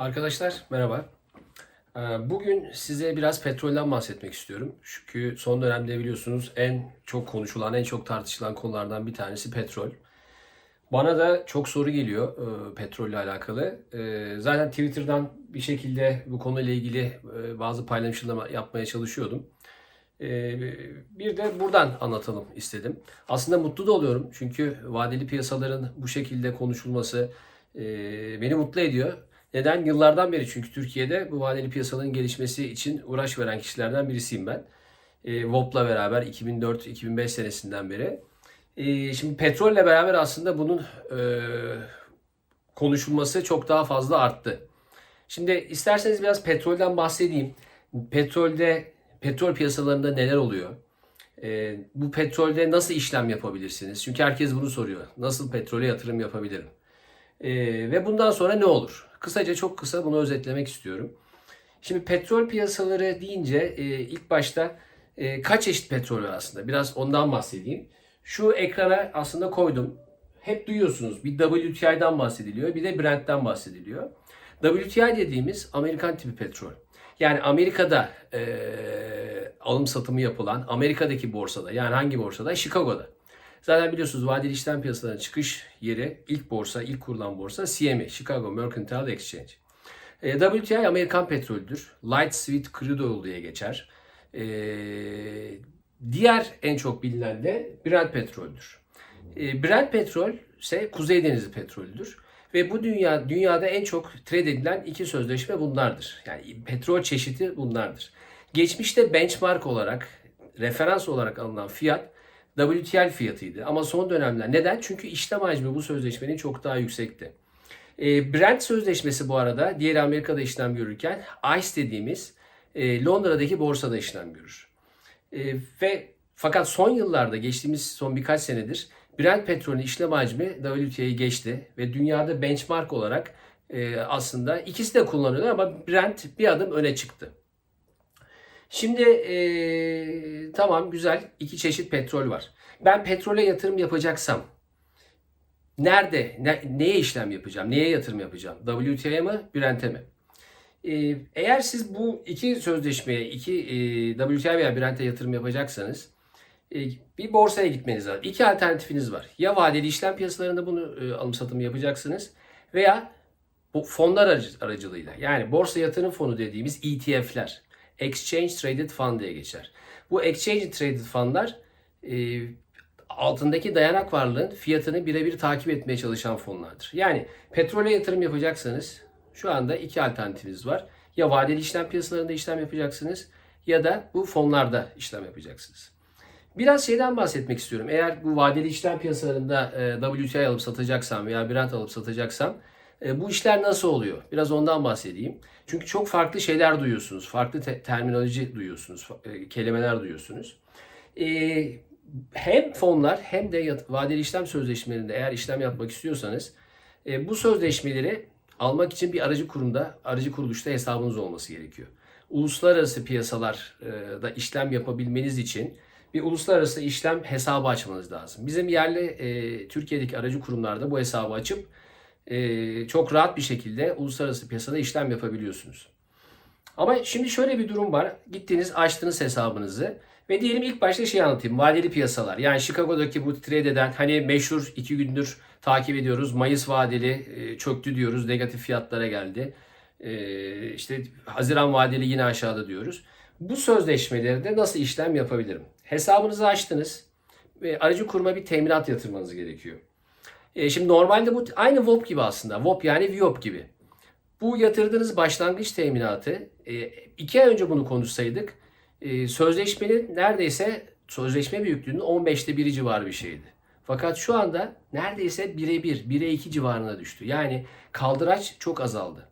Arkadaşlar merhaba. Ee, Bugün size biraz petrolden bahsetmek istiyorum. Çünkü son dönemde biliyorsunuz en çok konuşulan, en çok tartışılan konulardan bir tanesi petrol. Bana da çok soru geliyor e, petrolle alakalı. E, Zaten Twitter'dan bir şekilde bu konuyla ilgili e, bazı paylaşımlar yapmaya çalışıyordum. Bir de buradan anlatalım istedim. Aslında mutlu da oluyorum çünkü vadeli piyasaların bu şekilde konuşulması beni mutlu ediyor. Neden? Yıllardan beri çünkü Türkiye'de bu vadeli piyasaların gelişmesi için uğraş veren kişilerden birisiyim ben. E, VOP'la beraber 2004-2005 senesinden beri. E, şimdi petrolle beraber aslında bunun e, konuşulması çok daha fazla arttı. Şimdi isterseniz biraz petrolden bahsedeyim. Petrolde, petrol piyasalarında neler oluyor? E, bu petrolde nasıl işlem yapabilirsiniz? Çünkü herkes bunu soruyor. Nasıl petrole yatırım yapabilirim? E, ve bundan sonra ne olur? Kısaca çok kısa bunu özetlemek istiyorum. Şimdi petrol piyasaları deyince e, ilk başta e, kaç çeşit petrol var aslında? Biraz ondan bahsedeyim. Şu ekrana aslında koydum. Hep duyuyorsunuz bir WTI'den bahsediliyor bir de Brent'ten bahsediliyor. WTI dediğimiz Amerikan tipi petrol. Yani Amerika'da e, alım satımı yapılan Amerika'daki borsada yani hangi borsada? Chicago'da. Zaten biliyorsunuz vadeli işlem piyasalarının çıkış yeri ilk borsa, ilk kurulan borsa CME, Chicago Mercantile Exchange. E, WTI Amerikan petrolüdür. Light Sweet Crude Oil diye geçer. E, diğer en çok bilinen de Brent petroldür. E, Brent petrol ise Kuzey Denizi petrolüdür. Ve bu dünya dünyada en çok trade edilen iki sözleşme bunlardır. Yani petrol çeşidi bunlardır. Geçmişte benchmark olarak, referans olarak alınan fiyat WTI fiyatıydı. Ama son dönemler neden? Çünkü işlem hacmi bu sözleşmenin çok daha yüksekti. E, Brent sözleşmesi bu arada diğeri Amerika'da işlem görürken ICE dediğimiz e, Londra'daki borsada işlem görür. E, ve fakat son yıllarda geçtiğimiz son birkaç senedir Brent petrolün işlem hacmi WTI'yi geçti ve dünyada benchmark olarak e, aslında ikisi de kullanılıyor ama Brent bir adım öne çıktı. Şimdi e, tamam güzel iki çeşit petrol var. Ben petrole yatırım yapacaksam nerede, ne, neye işlem yapacağım, neye yatırım yapacağım? WTI'ye mi, Brent'e mi? E, eğer siz bu iki sözleşmeye, iki e, WTI veya Brent'e yatırım yapacaksanız e, bir borsaya gitmeniz lazım. İki alternatifiniz var. Ya vadeli işlem piyasalarında bunu e, alım satımı yapacaksınız veya bu fonlar aracı, aracılığıyla yani borsa yatırım fonu dediğimiz ETF'ler. Exchange Traded Fund diye geçer. Bu Exchange Traded Fund'lar e, altındaki dayanak varlığın fiyatını birebir takip etmeye çalışan fonlardır. Yani petrole yatırım yapacaksanız şu anda iki alternatifiniz var. Ya vadeli işlem piyasalarında işlem yapacaksınız ya da bu fonlarda işlem yapacaksınız. Biraz şeyden bahsetmek istiyorum. Eğer bu vadeli işlem piyasalarında e, WTI alıp satacaksam veya Brent alıp satacaksam e, bu işler nasıl oluyor? Biraz ondan bahsedeyim. Çünkü çok farklı şeyler duyuyorsunuz. Farklı te- terminoloji duyuyorsunuz. e, kelimeler duyuyorsunuz. E, hem fonlar hem de vadeli işlem sözleşmelerinde eğer işlem yapmak istiyorsanız bu sözleşmeleri almak için bir aracı kurumda, aracı kuruluşta hesabınız olması gerekiyor. Uluslararası piyasalarda işlem yapabilmeniz için bir uluslararası işlem hesabı açmanız lazım. Bizim yerli e, Türkiye'deki aracı kurumlarda bu hesabı açıp e, çok rahat bir şekilde uluslararası piyasada işlem yapabiliyorsunuz. Ama şimdi şöyle bir durum var. Gittiniz açtınız hesabınızı ve diyelim ilk başta şey anlatayım. Vadeli piyasalar. Yani Chicago'daki bu trade eden hani meşhur iki gündür takip ediyoruz. Mayıs vadeli e, çöktü diyoruz. Negatif fiyatlara geldi. E, işte Haziran vadeli yine aşağıda diyoruz. Bu sözleşmelerde nasıl işlem yapabilirim? Hesabınızı açtınız ve aracı kuruma bir teminat yatırmanız gerekiyor. E, şimdi normalde bu aynı VOP gibi aslında. VOP yani VIOP gibi. Bu yatırdığınız başlangıç teminatı e, iki ay önce bunu konuşsaydık e, sözleşmenin neredeyse sözleşme büyüklüğünün 15'te 1'i civarı bir şeydi. Fakat şu anda neredeyse 1'e 1, 1'e 2 civarına düştü. Yani kaldıraç çok azaldı.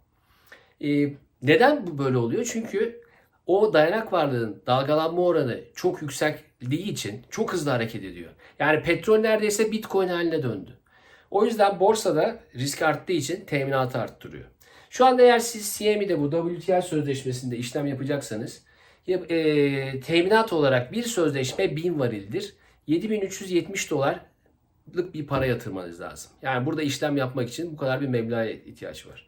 E, neden bu böyle oluyor? Çünkü o dayanak varlığının dalgalanma oranı çok yükseldiği için çok hızlı hareket ediyor. Yani petrol neredeyse bitcoin haline döndü. O yüzden borsada risk arttığı için teminatı arttırıyor. Şu anda eğer siz CME'de bu WTI sözleşmesinde işlem yapacaksanız ya- e, teminat olarak bir sözleşme 1000 varildir. 7370 dolarlık bir para yatırmanız lazım. Yani burada işlem yapmak için bu kadar bir meblağa ihtiyaç var.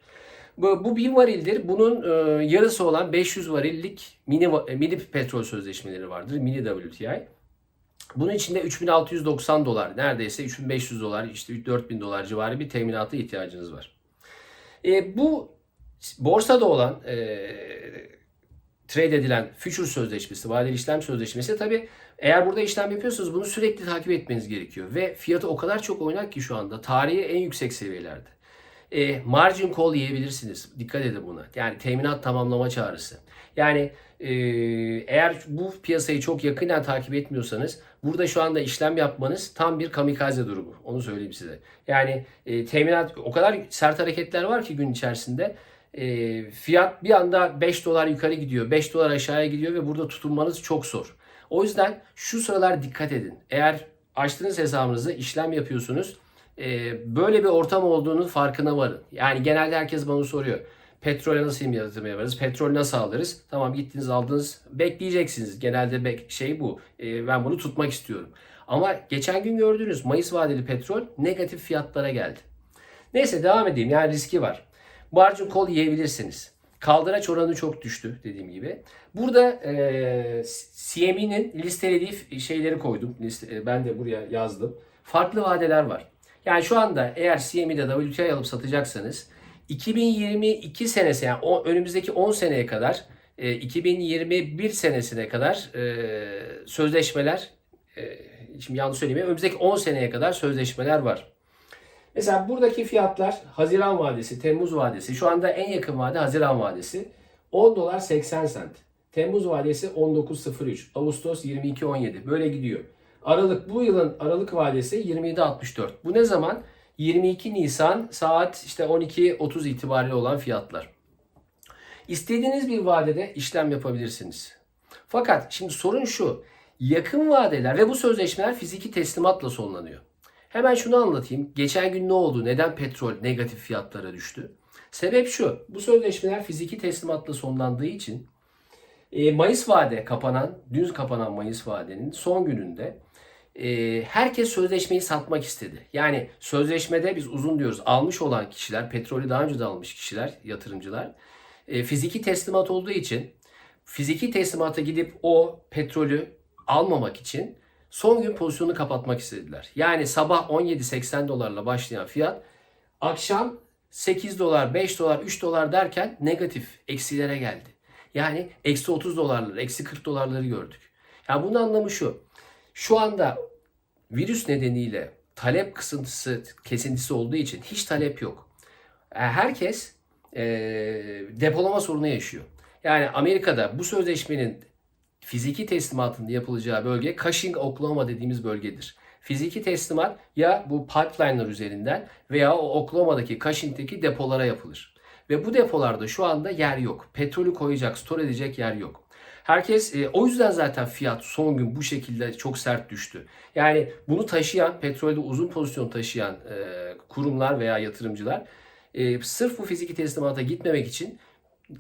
Bu, bu bir varildir. Bunun e, yarısı olan 500 varillik mini, e, mini petrol sözleşmeleri vardır. Mini WTI. Bunun içinde 3690 dolar, neredeyse 3500 dolar, işte 4000 dolar civarı bir teminata ihtiyacınız var. E, bu borsada olan e, trade edilen future sözleşmesi, vadeli işlem sözleşmesi tabi eğer burada işlem yapıyorsanız bunu sürekli takip etmeniz gerekiyor. Ve fiyatı o kadar çok oynak ki şu anda tarihi en yüksek seviyelerde. E, margin call yiyebilirsiniz. Dikkat edin buna. Yani teminat tamamlama çağrısı. Yani e, eğer bu piyasayı çok yakından takip etmiyorsanız burada şu anda işlem yapmanız tam bir kamikaze durumu. Onu söyleyeyim size. Yani e, teminat o kadar sert hareketler var ki gün içerisinde. E, fiyat bir anda 5 dolar yukarı gidiyor, 5 dolar aşağıya gidiyor ve burada tutunmanız çok zor. O yüzden şu sıralar dikkat edin. Eğer açtığınız hesabınızı işlem yapıyorsunuz e, böyle bir ortam olduğunun farkına varın. Yani genelde herkes bana soruyor. Petrole nasıl yatırım yaparız? Petrol nasıl alırız? Tamam gittiniz aldınız. Bekleyeceksiniz. Genelde bek- şey bu. E, ben bunu tutmak istiyorum. Ama geçen gün gördüğünüz Mayıs vadeli petrol negatif fiyatlara geldi. Neyse devam edeyim. Yani riski var. Margin call yiyebilirsiniz. Kaldıraç oranı çok düştü dediğim gibi. Burada e, CME'nin listelediği şeyleri koydum. Liste, e, ben de buraya yazdım. Farklı vadeler var. Yani şu anda eğer CME'de WTI alıp satacaksanız 2022 senesi yani o, önümüzdeki 10 seneye kadar e, 2021 senesine kadar e, sözleşmeler e, şimdi yanlış söylemeyeyim önümüzdeki 10 seneye kadar sözleşmeler var. Mesela buradaki fiyatlar Haziran vadesi, Temmuz vadesi. Şu anda en yakın vade Haziran vadesi. 10 dolar 80 sent. Temmuz vadesi 19.03. Ağustos 22.17. Böyle gidiyor. Aralık bu yılın Aralık vadesi 27.64. Bu ne zaman? 22 Nisan saat işte 12.30 itibariyle olan fiyatlar. İstediğiniz bir vadede işlem yapabilirsiniz. Fakat şimdi sorun şu. Yakın vadeler ve bu sözleşmeler fiziki teslimatla sonlanıyor. Hemen şunu anlatayım. Geçen gün ne oldu? Neden petrol negatif fiyatlara düştü? Sebep şu. Bu sözleşmeler fiziki teslimatla sonlandığı için e, Mayıs vade kapanan, dün kapanan Mayıs vadenin son gününde e, herkes sözleşmeyi satmak istedi. Yani sözleşmede biz uzun diyoruz almış olan kişiler, petrolü daha önce de almış kişiler, yatırımcılar e, fiziki teslimat olduğu için fiziki teslimata gidip o petrolü almamak için son gün pozisyonu kapatmak istediler. Yani sabah 17.80 dolarla başlayan fiyat akşam 8 dolar, 5 dolar, 3 dolar derken negatif eksilere geldi. Yani eksi 30 dolarları, eksi 40 dolarları gördük. Yani bunun anlamı şu. Şu anda virüs nedeniyle talep kısıntısı, kesintisi olduğu için hiç talep yok. E, Herkes e, depolama sorunu yaşıyor. Yani Amerika'da bu sözleşmenin fiziki teslimatının yapılacağı bölge Cushing, Oklahoma dediğimiz bölgedir. Fiziki teslimat ya bu pipeline'lar üzerinden veya o Oklahoma'daki Cushing'deki depolara yapılır. Ve bu depolarda şu anda yer yok. Petrolü koyacak, store edecek yer yok. Herkes e, o yüzden zaten fiyat son gün bu şekilde çok sert düştü. Yani bunu taşıyan, petrolde uzun pozisyon taşıyan e, kurumlar veya yatırımcılar e, sırf bu fiziki teslimata gitmemek için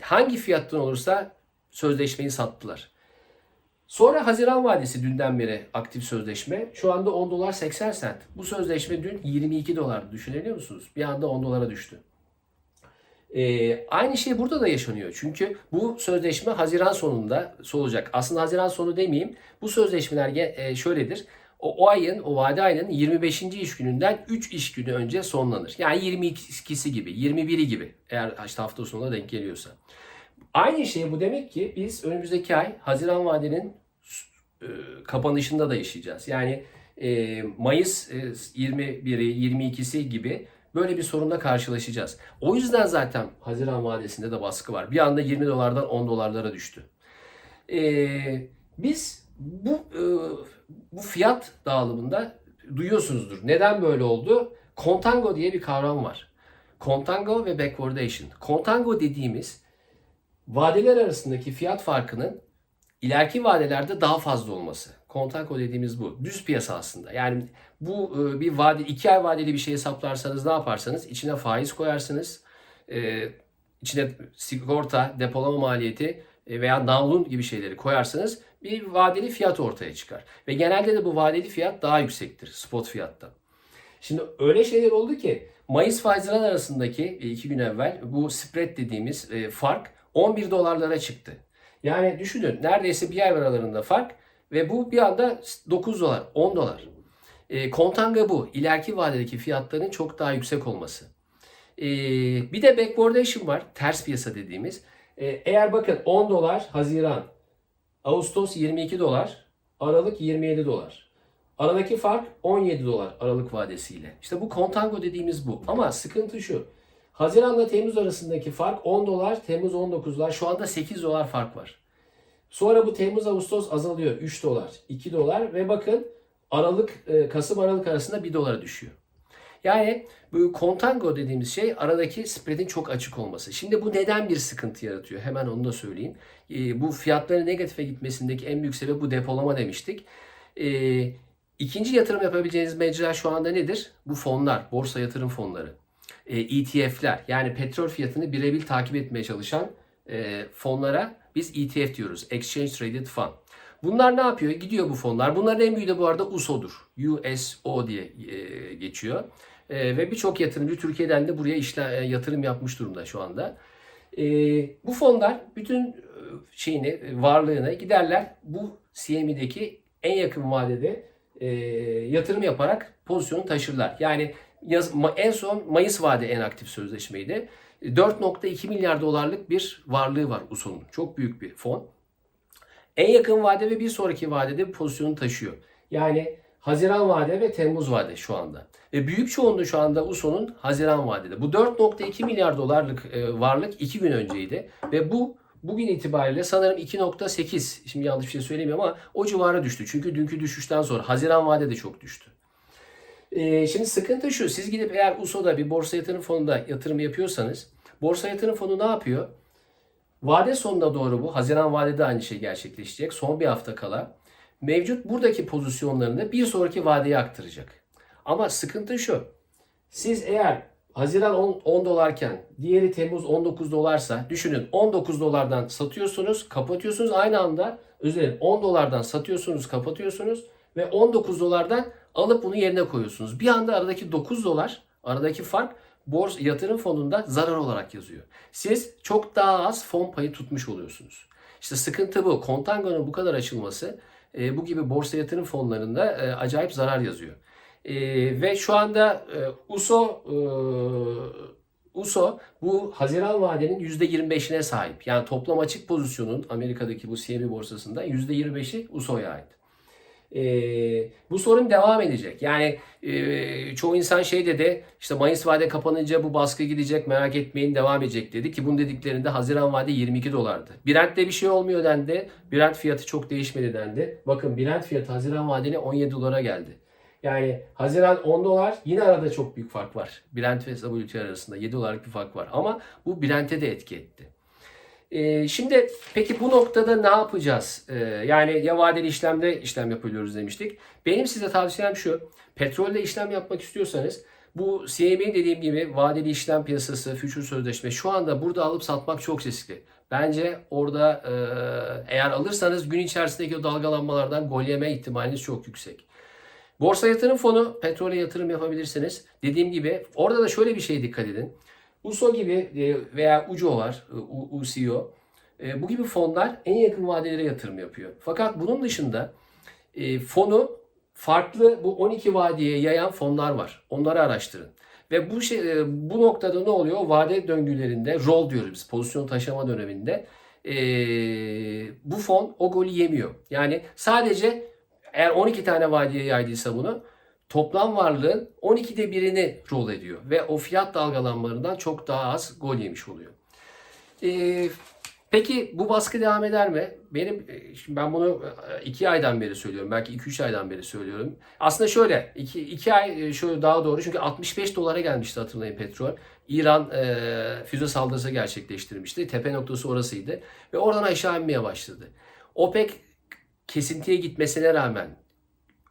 hangi fiyattan olursa sözleşmeyi sattılar. Sonra Haziran vadesi dünden beri aktif sözleşme. Şu anda 10 dolar 80 sent. Bu sözleşme dün 22 dolar düşünebiliyor musunuz? Bir anda 10 dolara düştü. Ee, aynı şey burada da yaşanıyor. Çünkü bu sözleşme Haziran sonunda olacak. Aslında Haziran sonu demeyeyim. Bu sözleşmeler e, şöyledir. O, o ayın, o vade ayının 25. iş gününden 3 iş günü önce sonlanır. Yani 22'si gibi, 21'i gibi. Eğer işte hafta sonuna denk geliyorsa. Aynı şey bu demek ki biz önümüzdeki ay Haziran vadenin e, kapanışında da yaşayacağız. Yani e, Mayıs e, 21'i, 22'si gibi böyle bir sorunla karşılaşacağız. O yüzden zaten Haziran vadesinde de baskı var. Bir anda 20 dolardan 10 dolarlara düştü. E, biz bu e, bu fiyat dağılımında duyuyorsunuzdur. Neden böyle oldu? Contango diye bir kavram var. Contango ve backwardation. Contango dediğimiz vadeler arasındaki fiyat farkının ileriki vadelerde daha fazla olması. Contango dediğimiz bu. Düz piyasa aslında. Yani bu e, bir vade, iki ay vadeli bir şey hesaplarsanız ne yaparsanız içine faiz koyarsınız. E, içine sigorta, depolama maliyeti e, veya navlun gibi şeyleri koyarsanız bir vadeli fiyat ortaya çıkar. Ve genelde de bu vadeli fiyat daha yüksektir spot fiyattan. Şimdi öyle şeyler oldu ki Mayıs Haziran arasındaki iki gün evvel bu spread dediğimiz fark 11 dolarlara çıktı. Yani düşünün neredeyse bir ay aralarında fark ve bu bir anda 9 dolar, 10 dolar. E, kontanga bu. İleriki vadedeki fiyatların çok daha yüksek olması. E, bir de backwardation var. Ters piyasa dediğimiz. E, eğer bakın 10 dolar Haziran, Ağustos 22 dolar, Aralık 27 dolar. Aradaki fark 17 dolar Aralık vadesiyle. İşte bu kontango dediğimiz bu. Ama sıkıntı şu. Haziranla Temmuz arasındaki fark 10 dolar, Temmuz 19 dolar. Şu anda 8 dolar fark var. Sonra bu Temmuz Ağustos azalıyor. 3 dolar, 2 dolar ve bakın Aralık e, Kasım Aralık arasında 1 dolara düşüyor. Yani bu kontango dediğimiz şey aradaki spreadin çok açık olması. Şimdi bu neden bir sıkıntı yaratıyor? Hemen onu da söyleyeyim. E, bu fiyatların negatife gitmesindeki en büyük sebep bu depolama demiştik. E, ikinci yatırım yapabileceğiniz mecra şu anda nedir? Bu fonlar, borsa yatırım fonları. E, ETF'ler yani petrol fiyatını birebir takip etmeye çalışan e, fonlara biz ETF diyoruz. Exchange Traded Fund. Bunlar ne yapıyor? Gidiyor bu fonlar. Bunların en büyüğü de bu arada USO'dur. USO diye e, geçiyor. E, ve birçok yatırımcı Türkiye'den de buraya işle, yatırım yapmış durumda şu anda. Bu fonlar bütün şeyini, varlığını giderler bu CME'deki en yakın vadede yatırım yaparak pozisyonu taşırlar. Yani yaz, en son Mayıs vade en aktif sözleşmeydi. 4.2 milyar dolarlık bir varlığı var USO'nun. Çok büyük bir fon. En yakın vade ve bir sonraki vadede pozisyonu taşıyor. Yani Haziran vade ve Temmuz vade şu anda. Ve büyük çoğunluğu şu anda USO'nun Haziran vadede. Bu 4.2 milyar dolarlık e, varlık 2 gün önceydi. Ve bu bugün itibariyle sanırım 2.8 şimdi yanlış bir şey söylemiyorum ama o civara düştü. Çünkü dünkü düşüşten sonra Haziran vade de çok düştü. Ee, şimdi sıkıntı şu. Siz gidip eğer USO'da bir borsa yatırım fonunda yatırım yapıyorsanız borsa yatırım fonu ne yapıyor? Vade sonuna doğru bu. Haziran vadede aynı şey gerçekleşecek. Son bir hafta kala. Mevcut buradaki pozisyonlarını bir sonraki vadeye aktaracak. Ama sıkıntı şu. Siz eğer Haziran 10, 10 dolarken diğeri Temmuz 19 dolarsa düşünün 19 dolardan satıyorsunuz kapatıyorsunuz aynı anda özür dilerim 10 dolardan satıyorsunuz kapatıyorsunuz ve 19 dolardan alıp bunu yerine koyuyorsunuz. Bir anda aradaki 9 dolar aradaki fark borsa yatırım fonunda zarar olarak yazıyor. Siz çok daha az fon payı tutmuş oluyorsunuz. İşte sıkıntı bu. Kontango'nun bu kadar açılması e, bu gibi borsa yatırım fonlarında e, acayip zarar yazıyor. E, ve şu anda e, USO e, USO bu Haziran vadenin %25'ine sahip. Yani toplam açık pozisyonun Amerika'daki bu CME borsasında %25'i USO'ya ait. Ee, bu sorun devam edecek. Yani e, çoğu insan şey dedi işte Mayıs vade kapanınca bu baskı gidecek merak etmeyin devam edecek dedi ki bunun dediklerinde Haziran vade 22 dolardı. Brent'te bir şey olmuyor dendi. Brent fiyatı çok değişmedi dendi. Bakın Brent fiyatı Haziran vadeli 17 dolara geldi. Yani Haziran 10 dolar yine arada çok büyük fark var. Brent ve WTI arasında 7 dolarlık bir fark var ama bu Brent'e de etki etti. Ee, şimdi peki bu noktada ne yapacağız? Ee, yani ya vadeli işlemde işlem yapıyoruz demiştik. Benim size tavsiyem şu. Petrolde işlem yapmak istiyorsanız bu CME dediğim gibi vadeli işlem piyasası, future sözleşme şu anda burada alıp satmak çok riskli. Bence orada e, eğer alırsanız gün içerisindeki o dalgalanmalardan gol yeme ihtimaliniz çok yüksek. Borsa yatırım fonu petrole yatırım yapabilirsiniz. Dediğim gibi orada da şöyle bir şeye dikkat edin. USO gibi e, veya UCO var, e, UCO. E, Bu gibi fonlar en yakın vadelere yatırım yapıyor. Fakat bunun dışında fonu farklı bu 12 vadeye yayan fonlar var. Onları araştırın. Ve bu şey, bu noktada ne oluyor? Vade döngülerinde, rol diyoruz biz, pozisyon taşıma döneminde bu fon o golü yemiyor. Yani sadece eğer 12 tane vadeye yaydıysa bunu toplam varlığın 12'de birini rol ediyor. Ve o fiyat dalgalanmalarından çok daha az gol yemiş oluyor. Ee, peki bu baskı devam eder mi? Benim şimdi ben bunu 2 aydan beri söylüyorum. Belki 2-3 aydan beri söylüyorum. Aslında şöyle 2 2 ay şöyle daha doğru. Çünkü 65 dolara gelmişti hatırlayın petrol. İran e, füze saldırısı gerçekleştirmişti. Tepe noktası orasıydı. Ve oradan aşağı inmeye başladı. OPEC kesintiye gitmesine rağmen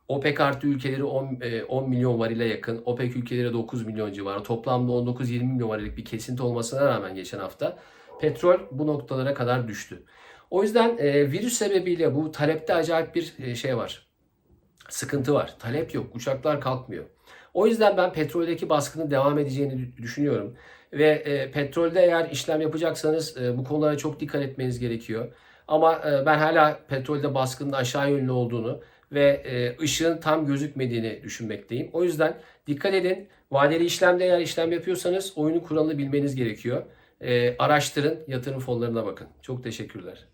OPEC artı ülkeleri 10, 10 milyon varile yakın, OPEC ülkeleri 9 milyon civarı, toplamda 19-20 milyon varillik bir kesinti olmasına rağmen geçen hafta petrol bu noktalara kadar düştü. O yüzden e, virüs sebebiyle bu talepte acayip bir e, şey var. Sıkıntı var. Talep yok. Uçaklar kalkmıyor. O yüzden ben petroldeki baskının devam edeceğini düşünüyorum. Ve e, petrolde eğer işlem yapacaksanız e, bu konulara çok dikkat etmeniz gerekiyor. Ama e, ben hala petrolde baskının aşağı yönlü olduğunu ve e, ışığın tam gözükmediğini düşünmekteyim. O yüzden dikkat edin. Vadeli işlemde eğer işlem yapıyorsanız oyunun kuralını bilmeniz gerekiyor. E, araştırın, yatırım fonlarına bakın. Çok teşekkürler.